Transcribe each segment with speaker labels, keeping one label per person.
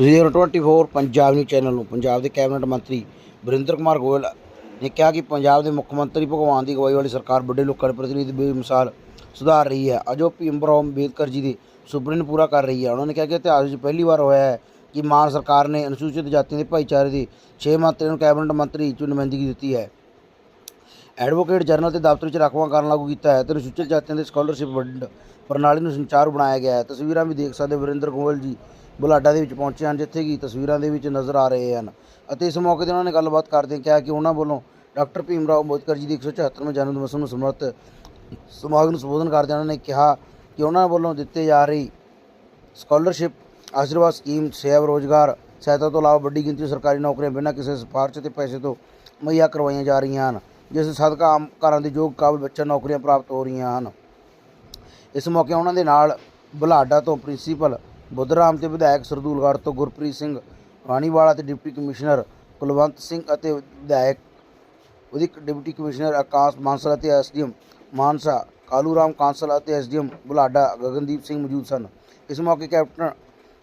Speaker 1: ਤੁਸੀਂ ਦੇਖ ਰਹੇ ਹੋ 24 ਪੰਜਾਬ ਨਿਊਜ਼ ਚੈਨਲ ਨੂੰ, ਪੰਜਾਬ ਦੇ ਕੈਬਨਿਟ ਮੰਤਰੀ ਵਰਿੰਦਰ ਕੁਮਾਰ ਗੋਇਲ ਨੇ ਕਿਹਾ ਕਿ ਪੰਜਾਬ ਦੇ ਮੁੱਖ ਮੰਤਰੀ ਭਗਵਾਨ ਦੀ ਅਗਵਾਈ ਵਾਲੀ ਸਰਕਾਰ ਵੱਡੇ ਲੋਕਾਂ ਦੇ ਪ੍ਰਤੀਨਿਧ ਬੇਮਿਸਾਲ ਸੁਧਾਰ ਰਹੀ ਹੈ। ਅਜੋ ਭੀਮਰਾਓ ਅੰਬੇਦਕਰ ਜੀ ਦੇ ਸੁਪਨੇ ਨੂੰ ਪੂਰਾ ਕਰ ਰਹੀ ਹੈ। ਉਹਨਾਂ ਨੇ ਕਿਹਾ ਕਿ ਇਤਿਹਾਸ ਵਿੱਚ ਪਹਿਲੀ ਵਾਰ ਹੋਇਆ ਹੈ ਕਿ ਮਾਨ ਸਰਕਾਰ ਨੇ ਅਨੁਸੂਚਿਤ ਜਾਤੀਆਂ ਦੇ ਭਾਈਚਾਰੇ ਦੇ 6 ਮੰਤਰੀਆਂ ਨੂੰ ਕੈਬਨਿਟ ਮੰਤਰੀ ਚ ਨੁਮਾਇੰਦਗੀ ਦਿੱਤੀ ਹੈ। ਐਡਵੋਕੇਟ ਜਨਰਲ ਦੇ ਦਫ਼ਤਰ ਵਿੱਚ ਰਾਖਵਾਂ ਕਰਨ ਲਾਗੂ ਕੀਤਾ ਹੈ ਤੇ ਅਨੁਸੂਚਿਤ ਜਾਤੀਆਂ ਦੇ ਸਕਾਲਰਸ਼ਿਪ ਵੰਡ ਪ੍ਰਣਾਲੀ ਨੂੰ ਸੰਚਾਰ ਬਣਾਇਆ ਗਿਆ ਹੈ। ਤਸਵੀਰਾਂ ਵੀ ਦੇਖ ਸਕਦੇ ਹੋ ਵਰਿੰਦਰ ਗੋਇਲ ਜੀ ਬੁਲਾਡਾ ਦੇ ਵਿੱਚ ਪਹੁੰਚੇ ਹਨ, ਜਿੱਥੇ ਕਿ ਤਸਵੀਰਾਂ ਦੇ ਵਿੱਚ ਨਜ਼ਰ ਆ ਰਹੇ ਹਨ। ਅਤੇ ਇਸ ਮੌਕੇ ਤੇ ਉਹਨਾਂ ਨੇ ਗੱਲਬਾਤ ਕਰਦਿਆਂ ਕਿਹਾ ਕਿ ਉਹਨਾਂ ਵੱਲੋਂ ਡਾਕਟਰ ਭੀਮ ਰਾਓ ਅੰਬੇਦਕਰ ਜੀ ਦੀ 174ਵੇਂ ਜਨਮ ਦਿਵਸ ਨੂੰ ਸਮਰਥ ਸਮਾਗਮ ਨੂੰ ਸੰਬੋਧਨ ਕਰਦਿਆਂ ਉਹਨਾਂ ਨੇ ਕਿਹਾ ਕਿ ਉਹਨਾਂ ਵੱਲੋਂ ਦਿੱਤੇ ਜਾ ਰਹੀ ਸਕਾਲਰਸ਼ਿਪ, ਆਸ਼ੀਰਵਾਦ ਸਕੀਮ, ਸੇਵ ਰੋਜ਼ਗਾਰ, ਸਹਾਇਤਾ ਤੋਂ ਇਲਾਵਾ ਵੱਡੀ ਗਿਣਤੀ ਸਰਕਾਰੀ ਨੌਕਰੀਆਂ ਬਿਨਾਂ ਕਿਸੇ ਸਿਫਾਰਸ਼ ਤੇ ਪੈਸੇ ਤੋਂ ਮੁਹੱਈਆ ਕਰਵਾਈਆਂ ਜਾ ਰਹੀਆਂ ਹਨ, ਜਿਸ ਸਦਕਾ ਆਮ ਘਰਾਂ ਦੇ ਯੋਗ ਕਾਬਲ ਬੱਚਿਆਂ ਨੌਕਰੀਆਂ ਪ੍ਰਾਪਤ ਹੋ ਰਹੀਆਂ ਹਨ। ਇਸ ਮੌਕੇ ਉਹਨਾਂ ਦੇ ਨਾਲ ਬੁਲਾਡਾ ਤੋਂ ਪ੍ਰਿੰਸੀਪਲ ਬੁੱਧਰਾਮ ਤੇ ਵਿਧਾਇਕ ਸਰਦੂਲਗੜ੍ਹ ਤੋਂ ਗੁਰਪ੍ਰੀਤ ਸਿੰਘ ਰਾਣੀਵਾਲਾ ਤੇ ਡਿਪਟੀ ਕਮਿਸ਼ਨਰ ਕੁਲਵੰਤ ਸਿੰਘ ਅਤੇ ਵਿਧਾਇਕ ਉਹਦੀ ਡਿਪਟੀ ਕਮਿਸ਼ਨਰ ਆਕਾਸ਼ ਮਾਨਸਾ ਅਤੇ ਐਸਡੀਐਮ ਮਾਨਸਾ ਕਾਲੂ ਰਾਮ ਕਾਂਸਲ ਅਤੇ ਐਸਡੀਐਮ ਬੁਲਾਡਾ ਗਗਨਦੀਪ ਸਿੰਘ ਮੌਜੂਦ ਸਨ। ਇਸ ਮੌਕੇ ਕੈਪਟਨ,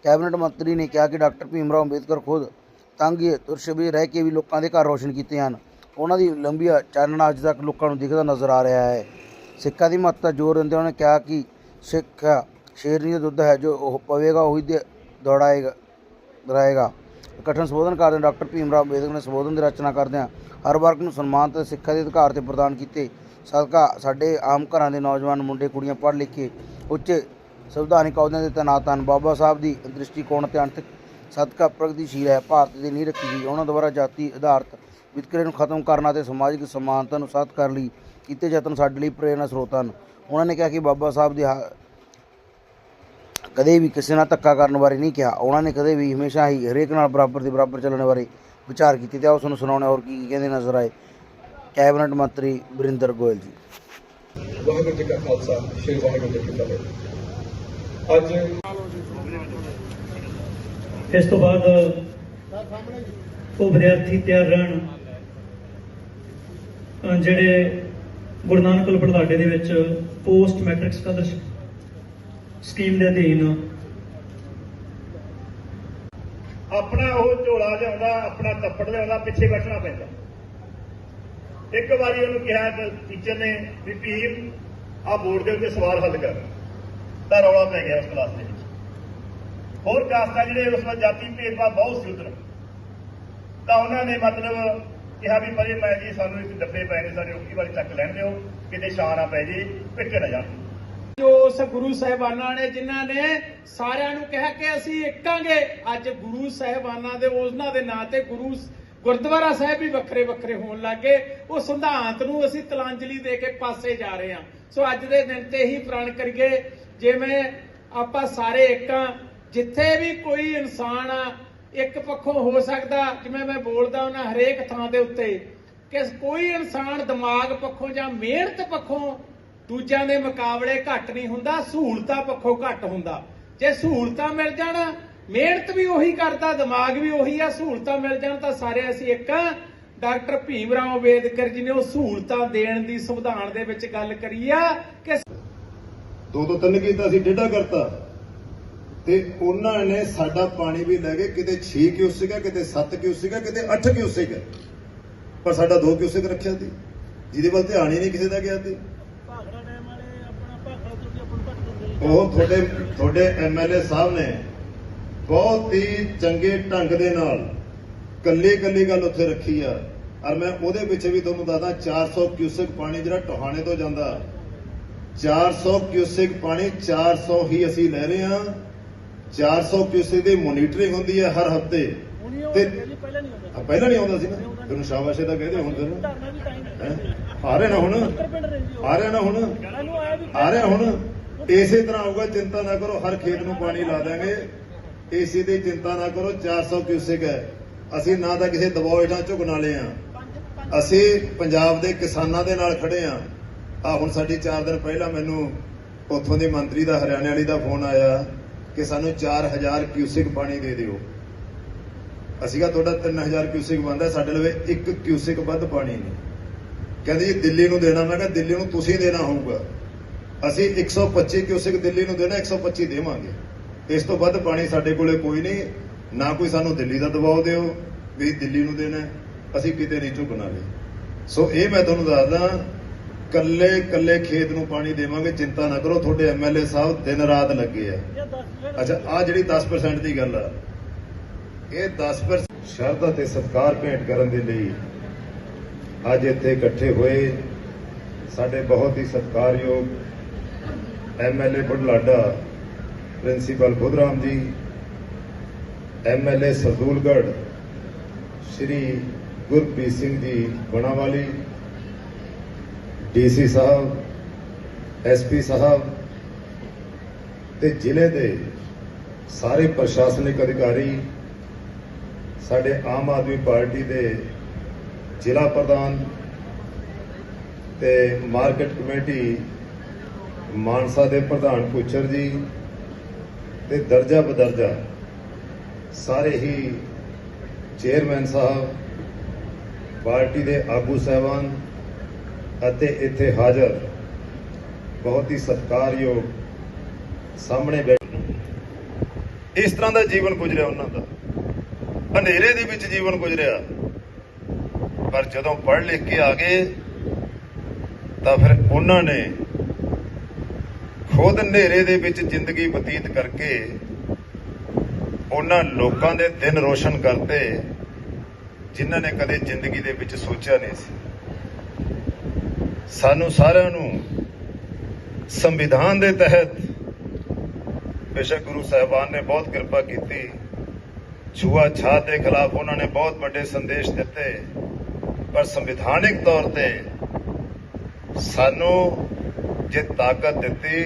Speaker 1: ਕੈਬਨਿਟ ਮੰਤਰੀ ਨੇ ਕਿਹਾ ਕਿ ਡਾਕਟਰ ਭੀਮ ਰਾਓ ਅੰਬੇਦਕਰ ਖੁਦ ਤੰਗੀ ਤੁਰਸ਼ਬੀ ਰਹਿ ਕੇ ਵੀ ਲੋਕਾਂ ਦੇ ਘਰ ਰੋਸ਼ਨ ਕੀਤੇ ਹਨ। ਉਹਨਾਂ ਦੀ ਲੰਬੀਆਂ ਚਾਨਣਾ ਅੱਜ ਤੱਕ ਲੋਕਾਂ ਨੂੰ ਦਿਖਦਾ ਨਜ਼ਰ ਆ ਰਿਹਾ ਹੈ। ਸਿੱਖਾਂ ਦੀ ਮਹੱਤਤਾ ਜ਼ੋਰ ਦਿੰਦੇ ਉਹਨਾਂ ਨੇ ਕਿਹਾ ਕਿ ਸਿੱਖਾ ਸ਼ੇਰਨੀ ਦਾ ਦੁੱਧ ਹੈ ਜੋ ਉਹ ਪਵੇਗਾ, ਉਹੀ ਦੇ ਦੌੜਾਏਗਾ ਦਰਾਏਗਾ ਕਠਨ ਸੰਬੋਧਨ ਕਰਦੇ ਡਾਕਟਰ ਭੀਮ ਰਾਓ ਅੰਬੇਦਕਰ ਨੇ ਸੰਬੋਧਨ ਦੀ ਰਚਨਾ ਕਰਦਿਆਂ ਹਰ ਵਰਗ ਨੂੰ ਸਨਮਾਨ ਤੇ ਸਿੱਖਿਆ ਦੇ ਅਧਿਕਾਰ ਤੇ ਪ੍ਰਦਾਨ ਕੀਤੇ। ਸਦਕਾ ਸਾਡੇ ਆਮ ਘਰਾਂ ਦੇ ਨੌਜਵਾਨ, ਮੁੰਡੇ, ਕੁੜੀਆਂ ਪੜ੍ਹ ਲਿਖ ਕੇ ਉੱਚ ਸੰਵਿਧਾਨਿਕ ਅਹੁਦਿਆਂ ਦੇ ਤੈਨਾਤ ਹਨ ਬਾਬਾ ਸਾਹਿਬ ਦੀ ਦ੍ਰਿਸ਼ਟੀਕੋਣ ਤੇ ਅੰਤਿਕ ਸਦਕਾ ਪ੍ਰਗਤੀਸ਼ੀਲ ਹੈ। ਭਾਰਤ ਦੀ ਨੀਂਹ ਰੱਖੀ ਗਈ। ਉਹਨਾਂ ਦੁਆਰਾ ਜਾਤੀ ਆਧਾਰਿਤ ਵਿਤਕਰੇ ਨੂੰ ਖਤਮ ਕਰਨ ਅਤੇ ਸਮਾਜਿਕ ਸਮਾਨਤਾ ਨੂੰ ਸਾਧ ਕਰਨ ਲਈ ਕੀਤੇ ਯਤਨ ਸਾਡੇ ਲਈ ਪ੍ਰੇਰਨਾ ਸਰੋਤ ਹਨ। ਉਹਨਾਂ ਨੇ ਕਿਹਾ ਕਿ ਬਾਬਾ ਸਾਹਿਬ ਦੀ ਹਾ- ਕਦੇ ਵੀ ਕਿਸੇ ਨਾਲ ਧੱਕਾ ਕਰਨ ਬਾਰੇ ਨਹੀਂ ਕਿਹਾ। ਉਹਨਾਂ ਨੇ ਕਦੇ ਵੀ ਹਮੇਸ਼ਾ ਹੀ ਹਰੇਕ ਨਾਲ ਬਰਾਬਰ ਦੇ ਬਰਾਬਰ ਚੱਲਣ ਬਾਰੇ ਵਿਚਾਰ ਕੀਤੇ ਤੇ ਆਓ ਤੁਹਾਨੂੰ ਸੁਣਾਉਣਾ ਹੋਰ ਕੀ ਕੀ ਕਹਿੰਦੇ ਨਜ਼ਰ ਆਏ। ਕੈਬਨਿਟ ਮੰਤਰੀ ਵਰਿੰਦਰ ਗੋਇਲ ਜੀ।
Speaker 2: ਵਾਹਿਗੁਰੂ ਜੀ ਕਾ ਖਾਲਸਾ, ਸ੍ਰੀ ਵਾਹਿਗੁਰੂ ਜੀ ਕੀ ਫਤਿਹ। ਅੱਜ
Speaker 3: ਇਸ ਤੋਂ ਬਾਅਦ ਉਹ ਵਿਦਿਆਰਥੀ ਤਿਆਰ ਰਹਿਣ ਜਿਹੜੇ ਗੁਰੂ ਨਾਨਕ ਕੋਲ ਬੜਲਾਡੇ ਦੇ ਵਿੱਚ ਪੋਸਟ ਮੈਟ੍ਰਿਕ ਸਕਾਲਰਸ਼ਿਪ ਸਕੀਮ ਦੇ ਅਧੀਨ।
Speaker 4: ਆਪਣਾ ਉਹ ਝੋਲਾ ਲਿਆਉਂਦਾ, ਆਪਣਾ ਤੱਪੜ ਲਿਆਉਂਦਾ, ਪਿੱਛੇ ਬੈਠਣਾ ਪੈਂਦਾ। ਇੱਕ ਵਾਰੀ ਉਹਨੂੰ ਕਿਹਾ ਟੀਚਰ ਨੇ ਵੀ, ਭੀਮ ਆ ਬੋਰਡ ਦੇ ਉੱਤੇ ਸਵਾਲ ਹੱਲ ਕਰ। ਤਾਂ ਰੌਲਾ ਪੈ ਗਿਆ ਉਸ ਕਲਾਸ ਦੇ ਵਿੱਚ। ਹੋਰ ਕਾਸਤਾਂ ਜਿਹੜੇ ਉਸ ਵਾਰ ਜਾਤੀ ਭੇਦਭਾਵ ਬਹੁਤ ਸੀ ਉਧਰ। ਤਾਂ ਉਹਨਾਂ ਨੇ ਮਤਲਬ ਕਿਹਾ ਵੀ ਪਰੇ ਮੈਂ ਜੀ, ਸਾਨੂੰ ਇੱਕ ਡੱਬੇ ਪੈ ਨੇ, ਸਾਡੇ ਰੋਕੀ ਵਾਲੀ ਚੱਕ ਲੈਣ ਦਿਓ, ਕਿਤੇ ਛਾਂ ਨਾ ਪੈ ਜੀ ਪਿੱਟੇ ਨਾ ਜਾਣ
Speaker 5: ਜੋ ਉਸ ਗੁਰੂ ਸਾਹਿਬਾਨਾਂ ਨੇ, ਜਿਨ੍ਹਾਂ ਨੇ ਸਾਰਿਆਂ ਨੂੰ ਕਿਹਾ ਕਿ ਅਸੀਂ ਇੱਕਾਂਗੇ, ਅੱਜ ਗੁਰੂ ਸਾਹਿਬਾਨਾਂ ਦੇ, ਉਹਨਾਂ ਦੇ ਨਾਂ ਤੇ ਗੁਰੂ ਗੁਰਦੁਆਰਾ ਸਾਹਿਬ ਵੀ ਵੱਖਰੇ ਵੱਖਰੇ ਹੋਣ ਲੱਗੇ ਉਹ ਸਿਧਾਂਤ ਨੂੰ ਅਸੀਂ ਤਲਾਂਜਲੀ ਦੇ ਕੇ ਪਾਸੇ ਜਾ ਰਹੇ ਹਾਂ। ਸੋ ਅੱਜ ਦੇ ਦਿਨ ਤੇ ਹੀ ਪ੍ਰਣ ਕਰੀਏ, ਜਿਵੇਂ ਆਪਾਂ ਸਾਰੇ ਇੱਕਾਂ, ਜਿੱਥੇ ਵੀ ਕੋਈ ਇਨਸਾਨ ਆ ਇੱਕ ਪੱਖੋਂ ਹੋ ਸਕਦਾ, ਜਿਵੇਂ ਮੈਂ ਬੋਲਦਾ ਉਹਨਾਂ ਹਰੇਕ ਥਾਂ ਦੇ ਉੱਤੇ, ਕਿ ਕੋਈ ਇਨਸਾਨ ਦਿਮਾਗ ਪੱਖੋਂ ਜਾਂ ਮਿਹਨਤ ਪੱਖੋਂ ਦੂਜਿਆਂ ਦੇ ਮੁਕਾਬਲੇ ਘੱਟ ਨਹੀਂ ਹੁੰਦਾ, ਸਹੂਲਤਾਂ ਪੱਖੋਂ ਘੱਟ ਹੁੰਦਾ। ਜੇ ਸਹੂਲਤਾਂ ਮਿਲ ਜਾਣ, ਮਿਹਨਤ ਵੀ ਉਹੀ ਕਰਦਾ, ਦਿਮਾਗ ਵੀ ਉਹੀ ਆ, ਸਹੂਲਤਾਂ ਮਿਲ ਜਾਣ ਤਾਂ ਸਾਰੇ ਅਸੀਂ ਇੱਕ ਡਾਕਟਰ ਭੀਮ ਰਾਓ ਅੰਬੇਦਕਰ ਜੀ ਨੇ ਉਹ ਸਹੂਲਤਾਂ ਦੇਣ ਦੀ ਸੰਵਿਧਾਨ ਦੇ ਵਿੱਚ ਗੱਲ ਕਰੀ ਆ ਕਿ
Speaker 6: ਦੋ ਤੋਂ ਤਿੰਨ ਕੀਤਾ ਸੀ ਡੇਢਾ ਕਰਤਾ। ਤੇ ਉਹਨਾਂ ਨੇ ਸਾਡਾ ਪਾਣੀ ਵੀ ਲੈ ਗਏ ਕਿਤੇ 6 ਕਿਊਸਿਕ ਹੈ ਕਿਤੇ 7 ਕਿਊਸਿਕ ਹੈ ਕਿਤੇ 8 ਕਿਊਸਿਕ ਹੈ ਪਰ ਸਾਡਾ 2 ਕਿਊਸਿਕ ਰੱਖਿਆ ਸੀ। ਜਿਹਦੇ ਵੱਲ ਧਿਆਨ ਹੀ ਨਹੀਂ ਕਿਸੇ ਦਾ ਗਿਆ ਸੀ। ਉਹ ਤੁਹਾਡੇ ਤੁਹਾਡੇ ਐਮਐਲਏ ਸਾਹਿਬ ਨੇ ਬਹੁਤ ਹੀ ਚੰਗੇ ਢੰਗ ਦੇ ਨਾਲ ਕੱਲੀ ਕੱਲੀ ਗੱਲ ਉੱਥੇ ਰੱਖੀ ਆ। ਔਰ ਮੈਂ ਉਹਦੇ ਪਿੱਛੇ ਵੀ ਤੁਹਾਨੂੰ ਦੱਸਦਾ 400 ਕਿਊਸਿਕ ਪਾਣੀ ਜਿਹੜਾ ਟੋਹਾਣੇ ਤੋਂ ਜਾਂਦਾ 400 ਕਿਊਸਿਕ ਪਾਣੀ 400 ਹੀ ਅਸੀਂ ਲੈ ਰਹੇ ਹਾਂ। 400 ਕਿਊਸਿਕ ਦੀ ਮੋਨੀਟਰਿੰਗ ਹੁੰਦੀ ਹੈ ਹਰ ਹਫ਼ਤੇ। ਤੇ ਪਹਿਲਾਂ ਨਹੀਂ ਆਉਂਦਾ ਸੀ। ਨਾ ਤੈਨੂੰ ਸ਼ਾਬਾਸ਼ੇ ਦਾ ਕਹਦੇ ਹੁਣ ਤੈਨੂੰ? ਆ ਰਿਹਾ ਨਾ ਹੁਣ। ਆ ਰਿਹਾ ਨਾ ਹੁਣ। ਆ ਰਿਹਾ ਹੁਣ। ਇਸੇ ਤਰ੍ਹਾਂ ਆਊਗਾ ਚਿੰਤਾ ਨਾ ਕਰੋ, ਹਰ ਖੇਤ ਨੂੰ ਪਾਣੀ ਲਾ ਦਾਂਗੇ ਏਸੀ ਦੀ ਚਿੰਤਾ ਨਾ ਕਰੋ 400 ਕਿਊਸਿਕ ਹੈ। ਅਸੀਂ ਨਾ ਤਾਂ ਕਿਸੇ ਦਬਾਅ ਹੇਠਾਂ ਝੁਕਣ ਵਾਲੇ ਆ ਅਸੀਂ ਪੰਜਾਬ ਦੇ ਕਿਸਾਨਾਂ ਦੇ ਨਾਲ ਖੜੇ ਆ ਆ ਹੁਣ ਸਾਡੀ 4 ਦਿਨ ਪਹਿਲਾਂ ਮੈਨੂੰ ਉੱਥੋਂ ਦੇ ਮੰਤਰੀ ਦਾ, ਹਰਿਆਣੇ ਵਾਲੀ ਦਾ ਫੋਨ ਆਇਆ ਕਿ ਸਾਨੂੰ 4000 ਕਿਊਸਿਕ ਪਾਣੀ ਦੇ ਦਿਓ। ਅਸੀਂ ਕਿਹਾ, ਤੁਹਾਡਾ 3000 ਕਿਊਸਿਕ ਬੰਦਾ ਸਾਡੇ ਲਵੇ 1 ਕਿਊਸਿਕ ਵੱਧ ਪਾਣੀ ਨਹੀਂ। ਕਹਿੰਦੇ ਜੀ, ਦਿੱਲੀ ਨੂੰ ਦੇਣਾ, ਮੈਂ ਕਿਹਾ, ਦਿੱਲੀ ਨੂੰ ਤੁਸੀਂ ਦੇਣਾ ਹੋਊਗਾ। ਅਸੀਂ 125 ਕਿਊਸਿਕ ਦਿੱਲੀ ਨੂੰ ਦੇਣਾ 125 ਦੇਵਾਂਗੇ। ਇਸ ਤੋਂ ਵੱਧ ਪਾਣੀ ਸਾਡੇ ਕੋਲੇ ਕੋਈ ਨਹੀਂ। ਨਾ ਕੋਈ ਸਾਨੂੰ ਦਿੱਲੀ ਦਾ ਦਬਾਅ ਦਿਓ, ਵੀ ਦਿੱਲੀ ਨੂੰ ਦੇਣਾ ਅਸੀਂ ਕਿਤੇ ਨਹੀਂ ਝੁਕਣਾਗੇ ਸੋ ਇਹ ਮੈਂ ਤੁਹਾਨੂੰ ਦੱਸਦਾ, ਕੱਲੇ ਕੱਲੇ ਖੇਤ ਨੂੰ ਪਾਣੀ ਦੇਵਾਂਗੇ। ਚਿੰਤਾ ਨਾ ਕਰੋ, ਤੁਹਾਡੇ ਐਮਐਲਏ ਸਾਹਿਬ ਦਿਨ ਰਾਤ ਲੱਗੇ ਆ। ਅੱਛਾ ਆ ਜਿਹੜੀ 10% ਦੀ ਗੱਲ ਆ। ਇਹ 10% ਸ਼ਰਧਾ ਤੇ ਸਤਿਕਾਰ ਭੇਂਟ ਕਰਨ ਦੇ ਲਈ ਅੱਜ ਇੱਥੇ ਇਕੱਠੇ ਹੋਏ। ਸਾਡੇ ਬਹੁਤ ਹੀ ਸਤਿਕਾਰਯੋਗ MLA Budhlada principal Budhram ji MLA Sardulgarh Shri Gurpreet Singh ji Banawali DC ਸਾਹਿਬ ਐਸਪੀ ਸਾਹਿਬ ਤੇ ਜ਼ਿਲ੍ਹੇ ਦੇ ਸਾਰੇ ਪ੍ਰਸ਼ਾਸਨਿਕ ਅਧਿਕਾਰੀ, ਸਾਡੇ ਆਮ ਆਦਮੀ ਪਾਰਟੀ ਦੇ ਜ਼ਿਲ੍ਹਾ ਪ੍ਰਧਾਨ ਤੇ ਮਾਰਕੀਟ ਕਮੇਟੀ ਮਾਨਸਾ ਦੇ ਪ੍ਰਧਾਨ ਪੁੱਛਰ ਜੀ ਤੇ ਦਰਜਾ ਬਦਰਜਾ ਸਾਰੇ ਹੀ ਚੇਅਰਮੈਨ ਸਾਹਿਬ, ਪਾਰਟੀ ਦੇ ਆਗੂ ਸਾਹਿਬਾਨ ਅਤੇ ਇੱਥੇ ਹਾਜ਼ਰ ਬਹੁਤ ਹੀ ਸਤਿਕਾਰਯੋਗ ਸਾਹਮਣੇ ਬੈਠੇ ਇਸ ਤਰ੍ਹਾਂ ਦਾ ਜੀਵਨ ਗੁਜ਼ਰਿਆ ਉਹਨਾਂ ਦਾ। ਹਨੇਰੇ ਦੇ ਵਿੱਚ ਜੀਵਨ ਗੁਜ਼ਰਿਆ। ਪਰ ਜਦੋਂ ਪੜ੍ਹ ਲਿਖ ਕੇ ਆ ਗਏ ਤਾਂ ਫਿਰ ਉਹਨਾਂ ਨੇ ਖੁਦ ਹਨੇਰੇ ਦੇ ਵਿੱਚ ਜ਼ਿੰਦਗੀ ਬਤੀਤ ਕਰਕੇ ਉਹਨਾਂ ਲੋਕਾਂ ਦੇ ਦਿਨ ਰੋਸ਼ਨ ਕਰਤੇ ਜਿਨ੍ਹਾਂ ਨੇ ਕਦੇ ਜ਼ਿੰਦਗੀ ਦੇ ਵਿੱਚ ਸੋਚਿਆ ਨਹੀਂ ਸੀ। ਸਾਨੂੰ ਸਾਰਿਆਂ ਨੂੰ ਸੰਵਿਧਾਨ ਦੇ ਤਹਿਤ ਬੇਸ਼ੱਕ ਗੁਰੂ ਸਾਹਿਬਾਨ ਨੇ ਬਹੁਤ ਕਿਰਪਾ ਕੀਤੀ। ਛੂਆ ਛਾਤ ਦੇ ਖਿਲਾਫ ਉਹਨਾਂ ਨੇ ਬਹੁਤ ਵੱਡੇ ਸੰਦੇਸ਼ ਦਿੱਤੇ। ਪਰ ਸੰਵਿਧਾਨਿਕ ਤੌਰ ਤੇ ਸਾਨੂੰ ਜੇ ਤਾਕਤ ਦਿੱਤੀ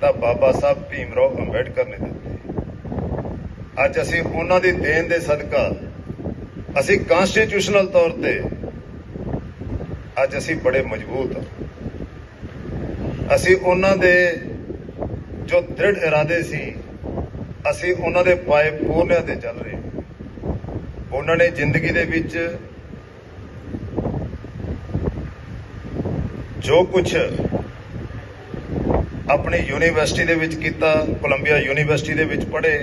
Speaker 6: ਤਾਂ ਬਾਬਾ ਸਾਹਿਬ ਭੀਮਰਾਓ ਅੰਬੇਡਕਰ ਨੇ ਦਿੱਤੀ। ਅੱਜ ਅਸੀਂ ਉਹਨਾਂ ਦੀ ਦੇਣ ਦੇ ਸਦਕਾ ਅਸੀਂ ਕਨਸਟੀਟਿਊਸ਼ਨਲ ਤੌਰ ਤੇ ਅੱਜ ਅਸੀਂ ਬੜੇ ਮਜ਼ਬੂਤ ਹਾਂ। ਅਸੀਂ ਉਹਨਾਂ ਦੇ ਜੋ ਦ੍ਰਿੜ ਇਰਾਦੇ ਸੀ, ਅਸੀਂ ਉਹਨਾਂ ਦੇ ਪਾਏ ਪੂਰਨਿਆਂ ਤੇ ਚੱਲ ਰਹੇ ਉਹਨਾਂ ਨੇ ਜ਼ਿੰਦਗੀ ਦੇ ਵਿੱਚ ਜੋ ਕੁਝ ਆਪਣੀ ਯੂਨੀਵਰਸਿਟੀ ਦੇ ਵਿੱਚ ਕੀਤਾ, ਕੋਲੰਬੀਆ ਯੂਨੀਵਰਸਿਟੀ ਦੇ ਵਿੱਚ ਪੜ੍ਹੇ।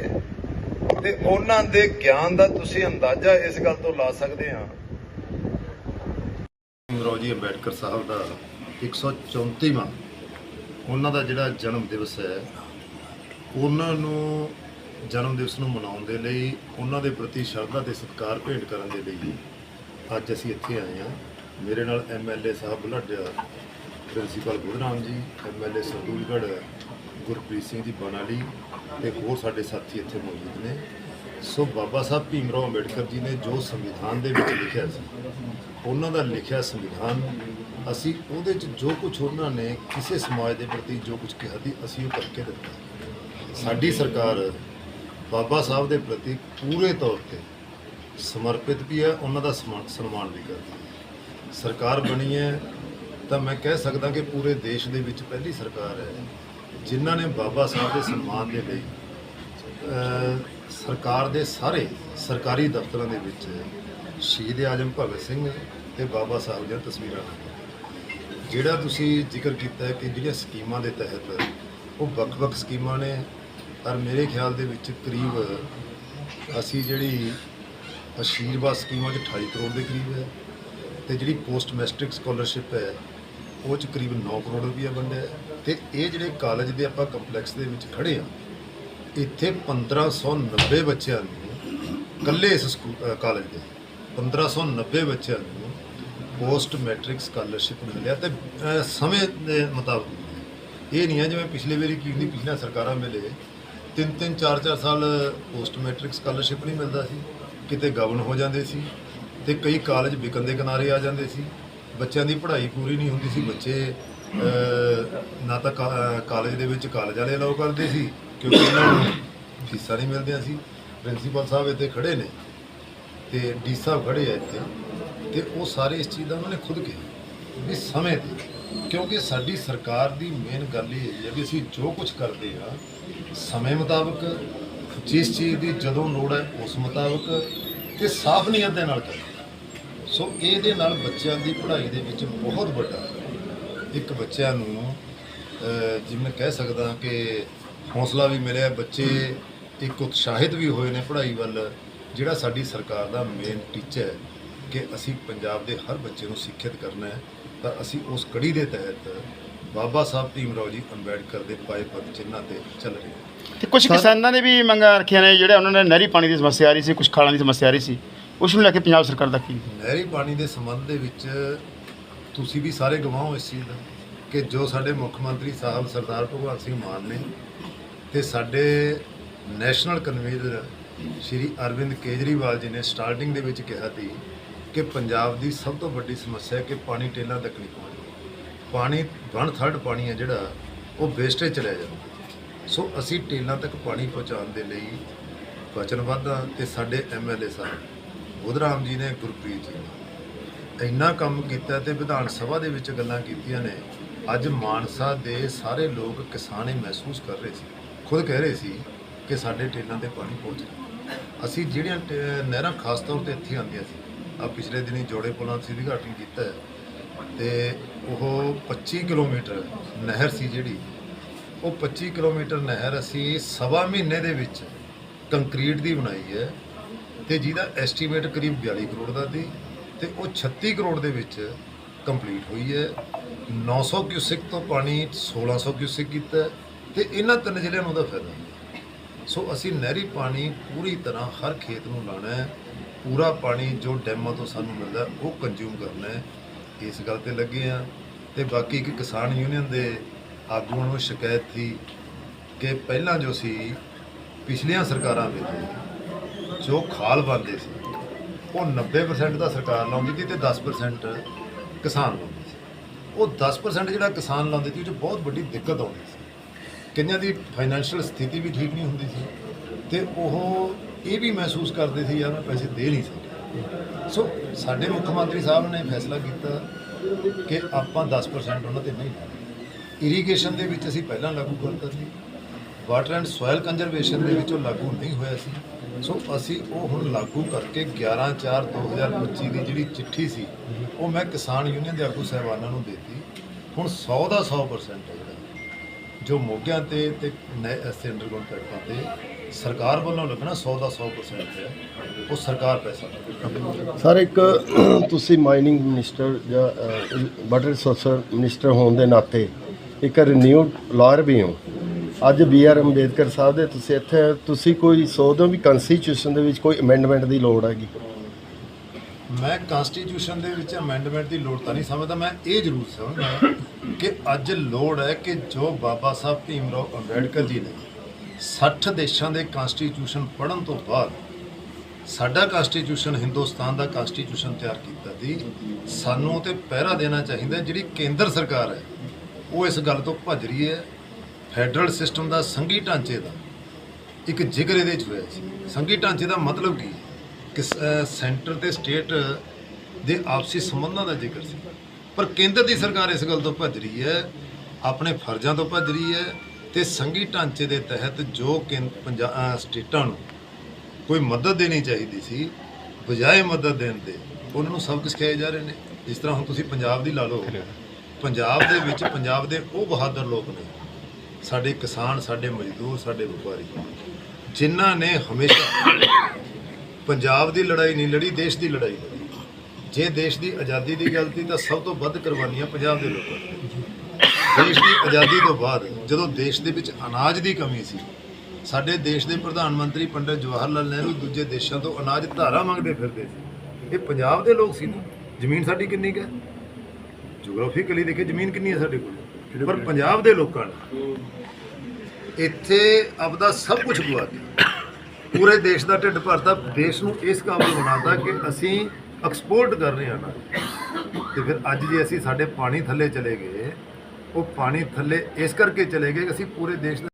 Speaker 6: ਤੇ ਉਹਨਾਂ ਦੇ ਗਿਆਨ ਦਾ ਤੁਸੀਂ ਅੰਦਾਜ਼ਾ ਇਸ ਗੱਲ ਤੋਂ ਲਾ ਸਕਦੇ ਆ। ਰੋਜੀ ਅੰਬੇਡਕਰ ਸਾਹਿਬ ਦਾ 134ਵਾਂ ਉਹਨਾਂ ਦਾ ਜਿਹੜਾ ਜਨਮ ਦਿਵਸ ਹੈ, ਉਹਨਾਂ ਨੂੰ ਜਨਮ ਦਿਵਸ ਨੂੰ ਮਨਾਉਣ ਦੇ ਲਈ ਉਹਨਾਂ ਦੇ ਪ੍ਰਤੀ ਸ਼ਰਧਾ ਤੇ ਸਤਿਕਾਰ ਭੇਟ ਕਰਨ ਦੇ ਲਈ ਅੱਜ ਅਸੀਂ ਇੱਥੇ ਆਏ ਹਾਂ। ਮੇਰੇ ਨਾਲ ਐਮਐਲਏ ਸਾਹਿਬ ਬੁਲਾਢਾ ਪ੍ਰਿੰਸੀਪਲ ਬੁੱਧਰਾਮ ਜੀ ਐਮਐਲਏ ਸਰਦੂਲਗੜ੍ਹ ਗੁਰਪ੍ਰੀਤ ਸਿੰਘ ਜੀ ਬਨਾਲੀ ਤੇ ਹੋਰ ਸਾਡੇ ਸਾਥੀ ਇੱਥੇ ਮੌਜੂਦ ਨੇ। ਸੋ ਬਾਬਾ ਸਾਹਿਬ ਭੀਮ ਰਾਓ ਅੰਬੇਡਕਰ ਜੀ ਨੇ ਜੋ ਸੰਵਿਧਾਨ ਦੇ ਵਿੱਚ ਲਿਖਿਆ ਸੀ, ਉਹਨਾਂ ਦਾ ਲਿਖਿਆ ਸੰਵਿਧਾਨ, ਅਸੀਂ ਉਹਦੇ 'ਚ ਜੋ ਕੁਝ ਉਹਨਾਂ ਨੇ ਕਿਸੇ ਸਮਾਜ ਦੇ ਪ੍ਰਤੀ ਜੋ ਕੁਝ ਕਿਹਾ ਸੀ, ਅਸੀਂ ਉਹ ਕਰਕੇ ਦਿੱਤਾ। ਸਾਡੀ ਸਰਕਾਰ ਬਾਬਾ ਸਾਹਿਬ ਦੇ ਪ੍ਰਤੀ ਪੂਰੇ ਤੌਰ ਤੇ ਸਮਰਪਿਤ ਵੀ ਹੈ, ਉਹਨਾਂ ਦਾ ਸਨਮਾਨ ਸਨਮਾਨ ਵੀ ਕਰਦੀ ਹੈ। ਸਰਕਾਰ ਬਣੀ ਹੈ ਤਾਂ ਮੈਂ ਕਹਿ ਸਕਦਾ ਕਿ ਪੂਰੇ ਦੇਸ਼ ਦੇ ਵਿੱਚ ਪਹਿਲੀ ਸਰਕਾਰ ਹੈ, ਜਿਨ੍ਹਾਂ ਨੇ ਬਾਬਾ ਸਾਹਿਬ ਦੇ ਸਨਮਾਨ ਦੇ ਲਈ ਸਰਕਾਰ ਦੇ ਸਾਰੇ ਸਰਕਾਰੀ ਦਫ਼ਤਰਾਂ ਦੇ ਵਿੱਚ ਸ਼ਹੀਦ ਆਜਮ ਭਗਤ ਸਿੰਘ ਤੇ ਬਾਬਾ ਸਾਹਿਬ ਦੀਆਂ ਤਸਵੀਰਾਂ ਲੱਗੀਆਂ। ਜਿਹੜਾ ਤੁਸੀਂ ਜ਼ਿਕਰ ਕੀਤਾ ਹੈ ਕਿ ਜਿਹੜੀਆਂ ਸਕੀਮਾਂ ਦੇ ਤਹਿਤ ਉਹ ਵੱਖ-ਵੱਖ ਸਕੀਮਾਂ ਨੇ, ਪਰ ਮੇਰੇ ਖਿਆਲ ਦੇ ਵਿੱਚ ਕਰੀਬ ਅਸੀਂ ਜਿਹੜੀ ਆਸ਼ੀਰਵਾਦ ਸਕੀਮਾਂ 'ਚ 28 ਕਰੋੜ ਦੇ ਕਰੀਬ ਹੈ, ਤੇ ਜਿਹੜੀ ਪੋਸਟ ਮੈਟ੍ਰਿਕ ਸਕਾਲਰਸ਼ਿਪ ਹੈ ਉਹ 'ਚ ਕਰੀਬ 9 ਕਰੋੜ ਰੁਪਈਆ ਵੰਡਿਆ ਹੈ। ਤੇ ਇਹ ਜਿਹੜੇ ਕਾਲਜ ਦੇ ਆਪਾਂ ਕੰਪਲੈਕਸ ਦੇ ਵਿੱਚ ਖੜੇ ਆ ਇੱਥੇ 1590 ਬੱਚਿਆਂ ਨੂੰ ਇਕੱਲੇ ਇਸ ਸਕੂ- ਕਾਲਜ ਦੇ 1590 ਬੱਚਿਆਂ ਨੂੰ ਪੋਸਟ ਮੈਟ੍ਰਿਕ ਸਕਾਲਰਸ਼ਿਪ ਮਿਲਿਆ ਤੇ ਸਮੇਂ ਦੇ ਮੁਤਾਬਕ ਮਿਲਿਆ। ਇਹ ਨਹੀਂ ਹੈ ਜਿਵੇਂ ਪਿਛਲੇ ਵਾਰੀ ਕੀ ਹੁੰਦੀ, ਪਿਛਲੀਆਂ ਸਰਕਾਰਾਂ ਵੇਲੇ ਤਿੰਨ ਤਿੰਨ, ਚਾਰ ਚਾਰ ਸਾਲ ਪੋਸਟ ਮੈਟ੍ਰਿਕ ਸਕਾਲਰਸ਼ਿਪ ਨਹੀਂ ਮਿਲਦਾ ਸੀ। ਕਿਤੇ ਗਵਨ ਹੋ ਜਾਂਦੇ ਸੀ ਤੇ ਕਈ ਕਾਲਜ ਵਿਕਣ ਦੇ ਕਿਨਾਰੇ ਆ ਜਾਂਦੇ ਸੀ। ਬੱਚਿਆਂ ਦੀ ਪੜ੍ਹਾਈ ਪੂਰੀ ਨਹੀਂ ਹੁੰਦੀ ਸੀ, ਬੱਚੇ ਨਾ ਤਾਂ ਕਾ- ਕਾਲਜ ਦੇ ਵਿੱਚ ਕਾਲਜ ਵਾਲੇ ਅਲਾਉ ਕਰਦੇ ਸੀ, ਕਿਉਂਕਿ ਉਹਨਾਂ ਨੂੰ ਫੀਸਾਂ ਨਹੀਂ ਮਿਲਦੀਆਂ ਸੀ। ਪ੍ਰਿੰਸੀਪਲ ਸਾਹਿਬ ਇੱਥੇ ਖੜੇ ਨੇ ਤੇ ਡੀ ਸਾਹਿਬ ਖੜੇ ਆ ਇੱਥੇ ਤੇ ਉਹ ਸਾਰੇ ਇਸ ਚੀਜ਼ ਦਾ ਉਹਨਾਂ ਨੇ ਖੁਦ ਕਿਹਾ ਵੀ ਸਮੇਂ ਤੇ, ਕਿਉਂਕਿ ਸਾਡੀ ਸਰਕਾਰ ਦੀ ਮੇਨ ਗੱਲ ਇਹ ਹੈ ਵੀ ਅਸੀਂ ਜੋ ਕੁਝ ਕਰਦੇ ਆ, ਸਮੇਂ ਮੁਤਾਬਕ ਜਿਸ ਚੀਜ਼ ਦੀ ਜਦੋਂ ਲੋੜ ਹੈ ਉਸ ਮੁਤਾਬਕ ਤੇ ਸਾਫ਼ ਨੀਅਤ ਦੇ ਨਾਲ ਕਰਦੇ ਸੋ ਇਹਦੇ ਨਾਲ ਬੱਚਿਆਂ ਦੀ ਪੜ੍ਹਾਈ ਦੇ ਵਿੱਚ ਬਹੁਤ ਵੱਡਾ ਇੱਕ ਬੱਚਿਆਂ ਨੂੰ ਜਿਵੇਂ ਕਹਿ ਸਕਦਾ ਕਿ ਹੌਸਲਾ ਵੀ ਮਿਲਿਆ, ਬੱਚੇ ਇੱਕ ਉਤਸ਼ਾਹਿਤ ਵੀ ਹੋਏ ਨੇ ਪੜ੍ਹਾਈ ਵੱਲ, ਜਿਹੜਾ ਸਾਡੀ ਸਰਕਾਰ ਦਾ ਮੇਨ ਟੀਚਾ ਹੈ ਕਿ ਅਸੀਂ ਪੰਜਾਬ ਦੇ ਹਰ ਬੱਚੇ ਨੂੰ ਸਿੱਖਿਅਤ ਕਰਨਾ ਹੈ, ਤਾਂ ਅਸੀਂ ਉਸ ਕੜੀ ਦੇ ਤਹਿਤ ਬਾਬਾ ਸਾਹਿਬ ਭੀਮਰਾਓ ਜੀ ਅੰਬੇਡਕਰ ਦੇ ਪਾਏ ਪਦ ਚਿੰਨ੍ਹਾਂ ਤੇ ਚੱਲ ਰਹੇ ਹਾਂ।
Speaker 7: ਤੇ ਕੁਝ ਕਿਸਾਨਾਂ ਨੇ ਵੀ ਮੰਗਾਂ ਰੱਖੀਆਂ ਨੇ, ਜਿਹੜੇ ਉਹਨਾਂ ਨੇ ਨਹਿਰੀ ਪਾਣੀ ਦੀ ਸਮੱਸਿਆ ਆ ਰਹੀ ਸੀ ਕੁਝ ਖਾਲਾਂ ਦੀ ਸਮੱਸਿਆ ਆ ਰਹੀ ਸੀ। ਉਸ ਨੂੰ ਲੈ ਕੇ ਪੰਜਾਬ ਸਰਕਾਰ ਦਾ ਕੀ
Speaker 6: ਨਹਿਰੀ ਪਾਣੀ ਦੇ ਸੰਬੰਧ ਦੇ ਵਿੱਚ ਤੁਸੀਂ ਵੀ ਸਾਰੇ ਗਵਾਹ ਇਸ ਚੀਜ਼ ਦਾ ਕਿ ਜੋ ਸਾਡੇ ਮੁੱਖ ਮੰਤਰੀ ਸਾਹਿਬ ਸਰਦਾਰ ਭਗਵੰਤ ਸਿੰਘ ਮਾਨ ਨੇ ਤੇ ਸਾਡੇ ਨੈਸ਼ਨਲ ਕਨਵੀਨਰ ਸ਼੍ਰੀ ਅਰਵਿੰਦ ਕੇਜਰੀਵਾਲ ਜੀ ਨੇ ਸਟਾਰਟਿੰਗ ਦੇ ਵਿੱਚ ਕਿਹਾ ਸੀ ਕਿ ਪੰਜਾਬ ਦੀ ਸਭ ਤੋਂ ਵੱਡੀ ਸਮੱਸਿਆ ਹੈ ਕਿ ਪਾਣੀ ਟੇਲਾਂ ਤੱਕ ਨਹੀਂ ਪਹੁੰਚਦਾ ਪਾਣੀ ਵਨ ਥਰਡ ਪਾਣੀ ਹੈ ਜਿਹੜਾ, ਉਹ ਵੇਸਟੇਜ ਚਲਿਆ ਜਾਂਦਾ। ਸੋ ਅਸੀਂ ਟੇਲਾਂ ਤੱਕ ਪਾਣੀ ਪਹੁੰਚਾਉਣ ਦੇ ਲਈ ਵਚਨਬੱਧ ਹਾਂ ਤੇ ਸਾਡੇ ਐਮਐਲਏ ਸਾਹਿਬ ਬੁੱਧਰਾਮ ਜੀ ਨੇ ਗੁਰਪ੍ਰੀਤ ਜੀ ਨੇ ਇੰਨਾ ਕੰਮ ਕੀਤਾ ਤੇ ਵਿਧਾਨ ਸਭਾ ਦੇ ਵਿੱਚ ਗੱਲਾਂ ਕੀਤੀਆਂ ਨੇ। ਅੱਜ ਮਾਨਸਾ ਦੇ ਸਾਰੇ ਲੋਕ ਕਿਸਾਨ ਇਹ ਮਹਿਸੂਸ ਕਰ ਰਹੇ ਸੀ। ਖੁਦ ਕਹਿ ਰਹੇ ਸੀ ਕਿ ਸਾਡੇ ਟੇਲਾਂ ਤੇ ਪਾਣੀ ਪਹੁੰਚ ਰਿਹਾ ਅਸੀਂ ਜਿਹੜੀਆਂ ਟ- ਨਹਿਰਾਂ ਖਾਸ ਤੌਰ ਤੇ ਇੱਥੇ ਆਉਂਦੀਆਂ ਸੀ ਆ ਪਿਛਲੇ ਦਿਨੀ ਜੋੜੇ ਪੁਲਾਂ ਦਾ ਸੀ ਉਦਘਾਟਨ ਕੀਤਾ ਹੈ ਤੇ ਉਹ 25 ਕਿਲੋਮੀਟਰ ਨਹਿਰ ਸੀ ਜਿਹੜੀ, ਉਹ 25 ਕਿਲੋਮੀਟਰ ਨਹਿਰ ਅਸੀਂ ਸਵਾ ਮਹੀਨੇ ਦੇ ਵਿੱਚ ਕੰਕਰੀਟ ਦੀ ਬਣਾਈ ਹੈ। ਤੇ ਜਿਹਦਾ ਐਸਟੀਮੇਟ ਕਰੀਬ 42 ਕਰੋੜ ਦਾ ਸੀ ਤੇ ਉਹ 36 ਕਰੋੜ ਦੇ ਵਿੱਚ ਕੰਪਲੀਟ ਹੋਈ ਹੈ। 900 ਕਿਊਸਿਕ ਤੋਂ ਪਾਣੀ 1600 ਕਿਊਸਿਕ ਕੀਤਾ ਹੈ ਤੇ ਇਹਨਾਂ ਤਿੰਨ ਜ਼ਿਲ੍ਹਿਆਂ ਨੂੰ ਉਹਦਾ ਫਾਇਦਾ ਸੋ ਅਸੀਂ ਨਹਿਰੀ ਪਾਣੀ ਪੂਰੀ ਤਰ੍ਹਾਂ ਹਰ ਖੇਤ ਨੂੰ ਲਾਣਾ ਹੈ। ਪੂਰਾ ਪਾਣੀ ਜੋ ਡੈਮਾਂ ਤੋਂ ਸਾਨੂੰ ਮਿਲਦਾ, ਉਹ ਕੰਜ਼ਿਊਮ ਕਰਨਾ ਹੈ। ਇਸ ਗੱਲ ਤੇ ਲੱਗੇ ਆ ਤੇ ਬਾਕੀ ਇੱਕ ਕਿਸਾਨ ਯੂਨੀਅਨ ਦੇ ਆਗੂਆਂ ਨੂੰ ਸ਼ਿਕਾਇਤ ਸੀ ਕਿ ਪਹਿਲਾਂ ਜੋ ਸੀ, ਪਿਛਲੀਆਂ ਸਰਕਾਰਾਂ ਵਿੱਚ ਜੋ ਖਾਲ ਬਣਦੇ ਸੀ, ਉਹ 90% ਦਾ ਸਰਕਾਰ ਲਾਉਂਦੀ ਸੀ ਤੇ 10% ਕਿਸਾਨ ਲਾਉਂਦੇ ਸੀ। ਉਹ 10% ਜਿਹੜਾ ਕਿਸਾਨ ਲਾਉਂਦੇ ਸੀ, ਉਹ 'ਚ ਬਹੁਤ ਵੱਡੀ ਦਿੱਕਤ ਆਉਂਦੀ ਸੀ। ਕਈਆਂ ਦੀ ਫਾਈਨੈਂਸ਼ੀਅਲ ਸਥਿਤੀ ਵੀ ਠੀਕ ਨਹੀਂ ਹੁੰਦੀ ਸੀ ਤੇ ਉਹ ਇਹ ਵੀ ਮਹਿਸੂਸ ਕਰਦੇ ਸੀ, ਯਾਰ ਮੈਂ ਪੈਸੇ ਦੇ ਨਹੀਂ ਸਕਦਾ ਸੋ ਸਾਡੇ ਮੁੱਖ ਮੰਤਰੀ ਸਾਹਿਬ ਨੇ ਫੈਸਲਾ ਕੀਤਾ ਕਿ ਆਪਾਂ 10% ਉਹਨਾਂ ਤੇ ਨਹੀਂ ਲਾਉਣਾ। ਇਰੀਗੇਸ਼ਨ ਦੇ ਵਿੱਚ ਅਸੀਂ ਪਹਿਲਾਂ ਲਾਗੂ ਕਰਤਾ ਸੀ। ਵਾਟਰ ਐਂਡ ਸੋਇਲ ਕੰਜ਼ਰਵੇਸ਼ਨ ਦੇ ਵਿੱਚ ਉਹ ਲਾਗੂ ਨਹੀਂ ਹੋਇਆ ਸੀ। ਸੋ ਅਸੀਂ ਉਹ ਹੁਣ ਲਾਗੂ ਕਰਕੇ 11/4/2025 ਦੀ ਜਿਹੜੀ ਚਿੱਠੀ ਸੀ, ਉਹ ਮੈਂ ਕਿਸਾਨ ਯੂਨੀਅਨ ਦੇ ਆਗੂ ਸਹਿਬਾਨਾਂ ਨੂੰ ਦਿੱਤੀ। ਹੁਣ 100 ਦਾ 100% ਹੈ ਜਿਹੜਾ ਜੋ ਮੋਗਿਆਂ ਤੇ ਤੇ ਸੈਂਟਰ ਕੰਟਰੈਕਟਾਂ ਤੇ ਸਰਕਾਰ ਵੱਲੋਂ ਲੱਗਣਾ 100 ਦਾ 100% ਹੈ, ਉਹ ਸਰਕਾਰ ਪੈਸਾ
Speaker 8: ਸਰ, ਇੱਕ ਤੁਸੀਂ ਮਾਈਨਿੰਗ ਮਿਨਿਸਟਰ ਜਾਂ ਵਾਟਰ ਰਿਸੋਰਸ ਮਿਨਿਸਟਰ ਹੋਣ ਦੇ ਨਾਤੇ ਇੱਕ ਰਿਨਿਊਡ ਲਾਇਰ ਵੀ ਹੋ। ਅੱਜ ਬੀ ਆਰ ਅੰਬੇਦਕਰ ਸਾਹਿਬ ਦੇ ਤੁਸੀਂ ਇੱਥੇ ਤੁਸੀਂ ਕੋਈ ਸੋਚਦੇ ਹੋ ਵੀ ਕਨਸਟੀਟਿਊਸ਼ਨ ਦੇ ਵਿੱਚ ਕੋਈ ਅਮੈਂਡਮੈਂਟ ਦੀ ਲੋੜ ਹੈਗੀ?
Speaker 6: ਮੈਂ ਕਨਸਟੀਟਿਊਸ਼ਨ ਦੇ ਵਿੱਚ ਅਮੈਂਡਮੈਂਟ ਦੀ ਲੋੜ ਤਾਂ ਨਹੀਂ ਸਮਝਦਾ, ਮੈਂ ਇਹ ਜ਼ਰੂਰ ਸਮਝਦਾ ਕਿ ਅੱਜ ਲੋੜ ਹੈ ਕਿ ਜੋ ਬਾਬਾ ਸਾਹਿਬ ਭੀਮ ਰਾਓ ਅੰਬੇਡਕਰ ਜੀ ਨੇ 60 ਦੇਸ਼ਾਂ ਦੇ ਕਨਸਟੀਟਿਊਸ਼ਨ ਪੜ੍ਹਨ ਤੋਂ ਬਾਅਦ ਸਾਡਾ ਕਨਸਟੀਟਿਊਸ਼ਨ ਹਿੰਦੁਸਤਾਨ ਦਾ ਕਨਸਟੀਟਿਊਸ਼ਨ ਤਿਆਰ ਕੀਤਾ ਸੀ। ਸਾਨੂੰ ਉਹ ਤੇ ਪਹਿਰਾ ਦੇਣਾ ਚਾਹੀਦਾ ਜਿਹੜੀ ਕੇਂਦਰ ਸਰਕਾਰ ਹੈ, ਉਹ ਇਸ ਗੱਲ ਤੋਂ ਭੱਜ ਰਹੀ ਹੈ ਫੈਡਰਲ ਸਿਸਟਮ ਦਾ ਸੰਘੀ ਢਾਂਚੇ ਦਾ ਇੱਕ ਜ਼ਿਕਰ ਇਹਦੇ ਚ ਹੋਇਆ ਸੀ। ਸੰਘੀ ਢਾਂਚੇ ਦਾ ਮਤਲਬ ਕੀ? ਕਿ ਸੈਂਟਰ ਤੇ ਸਟੇਟ ਦੇ ਆਪਸੀ ਸੰਬੰਧਾਂ ਦਾ ਜ਼ਿਕਰ ਸੀ। ਪਰ ਕੇਂਦਰ ਦੀ ਸਰਕਾਰ ਇਸ ਗੱਲ ਤੋਂ ਭੱਜ ਰਹੀ ਹੈ ਆਪਣੇ ਫਰਜ਼ਾਂ ਤੋਂ ਭੱਜ ਰਹੀ ਹੈ ਤੇ ਸੰਘੀ ਢਾਂਚੇ ਦੇ ਤਹਿਤ ਜੋ ਸਟੇਟਾਂ ਨੂੰ ਕੋਈ ਮਦਦ ਦੇਣੀ ਚਾਹੀਦੀ ਸੀ ਬਜਾਏ ਮਦਦ ਦੇਣ ਦੇ ਉਹਨਾਂ ਨੂੰ ਸਬਕ ਸਿਖਾਏ ਜਾ ਰਹੇ ਨੇ। ਜਿਸ ਤਰ੍ਹਾਂ ਹੁਣ ਤੁਸੀਂ ਪੰਜਾਬ ਦੀ ਲਾ ਲਓ ਪੰਜਾਬ ਦੇ ਵਿੱਚ ਪੰਜਾਬ ਦੇ ਉਹ ਬਹਾਦਰ ਲੋਕ ਨੇ ਸਾਡੇ ਕਿਸਾਨ, ਸਾਡੇ ਮਜ਼ਦੂਰ, ਸਾਡੇ ਵਪਾਰੀ। ਜਿਨ੍ਹਾਂ ਨੇ ਹਮੇਸ਼ਾ ਪੰਜਾਬ ਦੀ ਲੜਾਈ ਨਹੀਂ ਲੜੀ, ਦੇਸ਼ ਦੀ ਲੜਾਈ ਲੜੀ। ਜੇ ਦੇਸ਼ ਦੀ ਆਜ਼ਾਦੀ ਦੀ ਗੱਲ ਸੀ ਤਾਂ ਸਭ ਤੋਂ ਵੱਧ ਕੁਰਬਾਨੀਆਂ ਪੰਜਾਬ ਦੇ ਲੋਕਾਂ ਨੇ ਦੇਸ਼ ਦੀ ਆਜ਼ਾਦੀ ਤੋਂ ਬਾਅਦ ਜਦੋਂ ਦੇਸ਼ ਦੇ ਵਿੱਚ ਅਨਾਜ ਦੀ ਕਮੀ ਸੀ, ਸਾਡੇ ਦੇਸ਼ ਦੇ ਪ੍ਰਧਾਨ ਮੰਤਰੀ ਪੰਡਿਤ ਜਵਾਹਰ ਲਾਲ ਨਹਿਰੂ ਦੂਜੇ ਦੇਸ਼ਾਂ ਤੋਂ ਅਨਾਜ ਧਾਰਾ ਮੰਗਦੇ ਫਿਰਦੇ ਸੀ। ਇਹ ਪੰਜਾਬ ਦੇ ਲੋਕ ਸੀ ਨਾ। ਜ਼ਮੀਨ ਸਾਡੀ ਕਿੰਨੀ ਕੁ ਹੈ? ਜੀਓਗ੍ਰਾਫੀਕਲੀ ਦੇਖੇ, ਜ਼ਮੀਨ ਕਿੰਨੀ ਹੈ ਸਾਡੇ ਕੋਲ? ਪਰ ਪੰਜਾਬ ਦੇ ਲੋਕਾਂ ਨੇ ਇੱਥੇ ਆਪਦਾ ਸਭ ਕੁਝ ਗਵਾ ਦਿੱਤਾ। ਪੂਰੇ ਦੇਸ਼ ਦਾ ਢਿੱਡ ਭਰਦਾ, ਦੇਸ਼ ਨੂੰ ਇਸ ਕਾਬਿਲ ਬਣਾਤਾ ਕਿ ਅਸੀਂ ਐਕਸਪੋਰਟ ਕਰ ਰਹੇ ਹਾਂ ਨਾ। ਤੇ ਫਿਰ ਅੱਜ ਜੇ ਅਸੀਂ ਸਾਡੇ ਪਾਣੀ ਥੱਲੇ ਚਲੇ ਗਏ, ਉਹ ਪਾਣੀ ਥੱਲੇ ਇਸ ਕਰਕੇ ਚਲੇ ਗਏ ਕਿ ਅਸੀਂ ਪੂਰੇ ਦੇਸ਼ ਦਾ